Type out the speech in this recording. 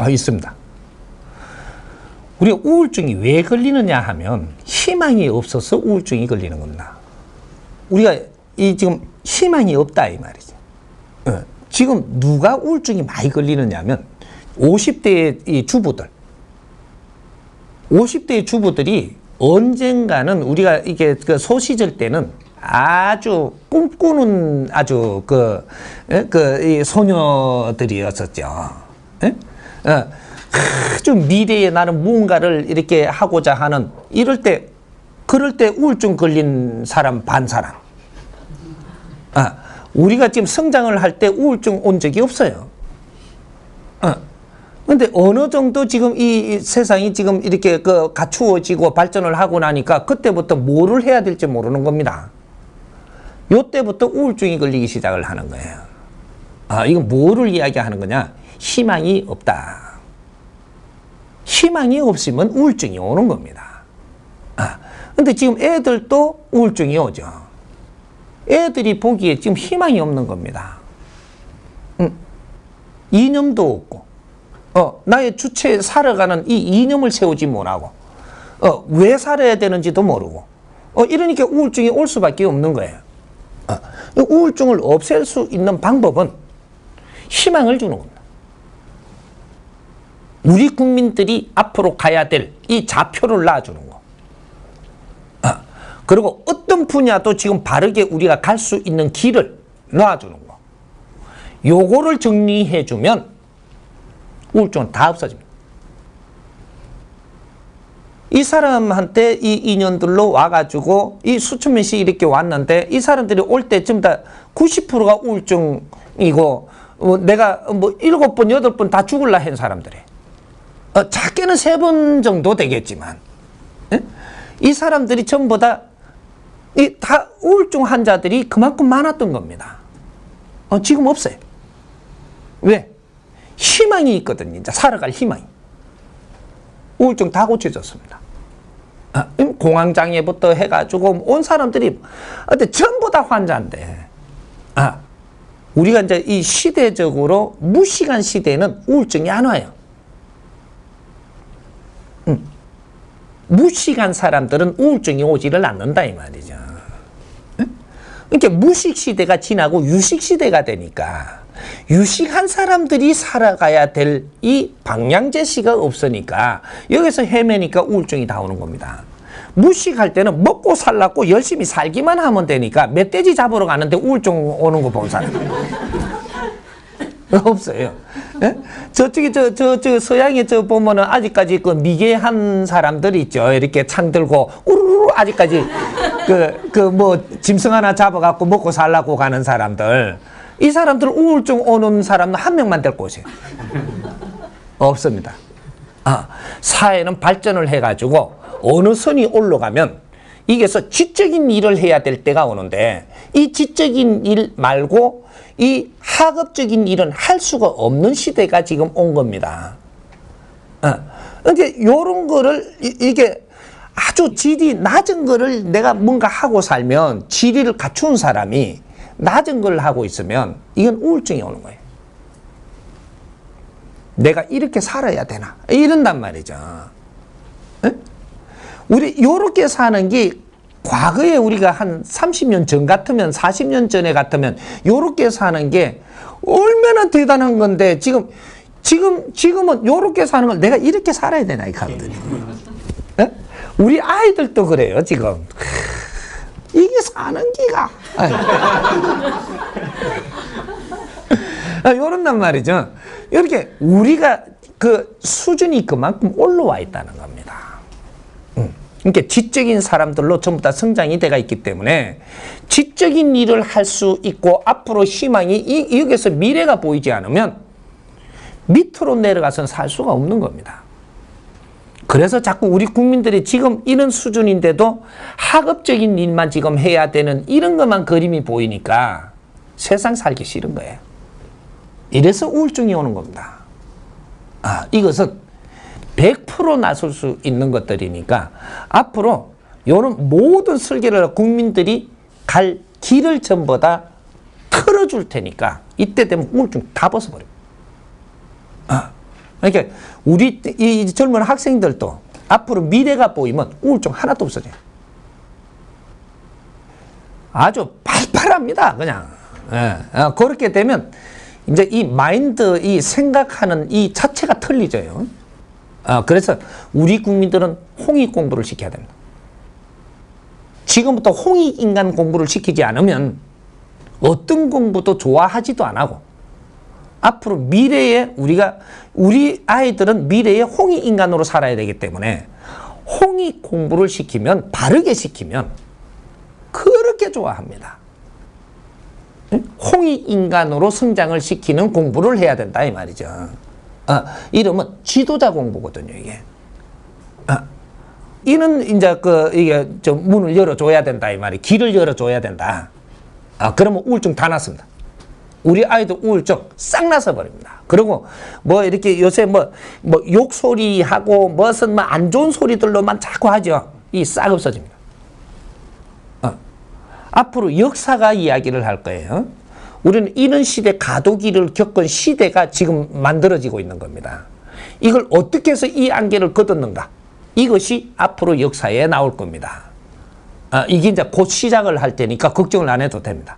아, 있습니다. 우리가 우울증이 왜 걸리느냐 하면 희망이 없어서 우울증이 걸리는 겁니다. 우리가 이 지금 희망이 없다 이 말이죠. 어, 지금 누가 우울증이 많이 걸리느냐면 50대의 이 주부들, 50대의 주부들이 언젠가는 우리가 이게 그 소시절 때는 아주 꿈꾸는 아주 그, 예? 그, 이 소녀들이었었죠. 예? 어, 아주 미래에 나는 무언가를 이렇게 하고자 하는 이럴 때, 그럴 때 우울증 걸린 사람 반 사람. 아, 우리가 지금 성장을 할 때 우울증 온 적이 없어요. 어. 근데 어느 정도 지금 이 세상이 지금 이렇게 그 갖추어지고 발전을 하고 나니까 그때부터 뭐를 해야 될지 모르는 겁니다. 요때부터 우울증이 걸리기 시작을 하는 거예요. 아, 이건 뭐를 이야기하는 거냐? 희망이 없다. 희망이 없으면 우울증이 오는 겁니다. 아, 근데 지금 애들도 우울증이 오죠. 애들이 보기에 지금 희망이 없는 겁니다. 음, 이념도 없고, 어, 나의 주체에 살아가는 이 이념을 세우지 못하고, 어, 왜 살아야 되는지도 모르고, 어, 이러니까 우울증이 올 수밖에 없는 거예요. 어, 이 우울증을 없앨 수 있는 방법은 희망을 주는 겁니다. 우리 국민들이 앞으로 가야 될 이 좌표를 놔주는 거. 아, 그리고 어떤 분야도 지금 바르게 우리가 갈 수 있는 길을 놔주는 거. 요거를 정리해주면 우울증은 다 없어집니다. 이 사람한테 이 인연들로 와가지고 이 수천 명씩 이렇게 왔는데 이 사람들이 올 때쯤 다 90%가 우울증이고 어, 내가 뭐 일곱 번 여덟 번 다 죽을라 한 사람들이 어, 작게는 세 번 정도 되겠지만 예? 이 사람들이 전부 다 이 다 우울증 환자들이 그만큼 많았던 겁니다. 어, 지금 없어요. 왜? 희망이 있거든요. 이제 살아갈 희망이. 우울증 다 고쳐졌습니다. 아, 공황장애부터 해가지고 온 사람들이 근데 전부 다 환자인데 아 우리가 이제 이 시대적으로 무시간 시대에는 우울증이 안 와요. 무식한 사람들은 우울증이 오지를 않는다 이 말이죠. 그러니까 무식 시대가 지나고 유식 시대가 되니까 유식한 사람들이 살아가야 될 이 방향 제시가 없으니까 여기서 헤매니까 우울증이 다 오는 겁니다. 무식할 때는 먹고 살라고 열심히 살기만 하면 되니까 멧돼지 잡으러 가는데 우울증 오는 거 본 사람 없어요. 예? 저쪽에 저저저 서양에 저 보면은 아직까지 그 미개한 사람들 있죠. 이렇게 창 들고 우르르 아직까지 그 그 뭐 짐승 하나 잡아갖고 먹고 살라고 가는 사람들. 이 사람들 우울증 오는 사람은 한 명만 데리고 오세요. 없습니다. 아, 사회는 발전을 해가지고 어느 선이 올라가면 이게서 지적인 일을 해야 될 때가 오는데 이 지적인 일 말고 이 학업적인 일은 할 수가 없는 시대가 지금 온 겁니다. 어. 그러니까 요런 거를 이, 이게 아주 질이 낮은 거를 내가 뭔가 하고 살면 지리를 갖춘 사람이 낮은 걸 하고 있으면 이건 우울증이 오는 거예요. 내가 이렇게 살아야 되나? 이런단 말이죠. 에? 우리 요렇게 사는 게 과거에 우리가 한 30년 전 같으면 40년 전에 같으면 요렇게 사는 게 얼마나 대단한 건데 지금 지금 지금은 요렇게 사는 걸 내가 이렇게 살아야 되나 이 사람들이. 에? 우리 아이들도 그래요 지금. 이게 사는 기가. 아, 요런단 말이죠. 이렇게 우리가 그 수준이 그만큼 올라와 있다는 겁니다. 음. 그러니까 지적인 사람들로 전부 다 성장이 돼가 있기 때문에 지적인 일을 할 수 있고 앞으로 희망이 이, 여기서 미래가 보이지 않으면 밑으로 내려가서는 살 수가 없는 겁니다. 그래서 자꾸 우리 국민들이 지금 이런 수준인데도 학업적인 일만 지금 해야 되는 이런 것만 그림이 보이니까 세상 살기 싫은 거예요. 이래서 우울증이 오는 겁니다. 아, 이것은 100% 나설 수 있는 것들이니까 앞으로 이런 모든 설계를 국민들이 갈 길을 전부 다 틀어줄 테니까 이때 되면 우울증 다 벗어버려. 아, 그러니까 우리 이 젊은 학생들도 앞으로 미래가 보이면 우울증 하나도 없어져요. 아주 팔팔합니다. 그냥. 예. 어, 그렇게 되면 이제 이 마인드, 이 생각하는 이 자체가 틀리져요. 어, 그래서 우리 국민들은 홍익 공부를 시켜야 됩니다. 지금부터 홍익 인간 공부를 시키지 않으면 어떤 공부도 좋아하지도 안 하고 앞으로 미래에 우리가 우리 아이들은 미래에 홍익 인간으로 살아야 되기 때문에 홍익 공부를 시키면 바르게 시키면 그렇게 좋아합니다. 홍익 인간으로 성장을 시키는 공부를 해야 된다 이 말이죠. 아, 이름은 지도자 공부거든요 이게. 아, 이는 이제 그 이게 좀 문을 열어줘야 된다 이 말이 길을 열어줘야 된다. 아 그러면 우울증 다 났습니다. 우리 아이들 우울증 싹 나서 버립니다. 그리고 뭐 이렇게 요새 뭐 뭐 욕소리 하고 무슨 뭐 안 좋은 소리들로만 자꾸 하죠. 이 싹 없어집니다. 어. 앞으로 역사가 이야기를 할 거예요. 우리는 이런 시대 가도기를 겪은 시대가 지금 만들어지고 있는 겁니다. 이걸 어떻게 해서 이 안개를 걷었는가? 이것이 앞으로 역사에 나올 겁니다. 아, 이게 이제 곧 시작을 할 테니까 걱정을 안 해도 됩니다.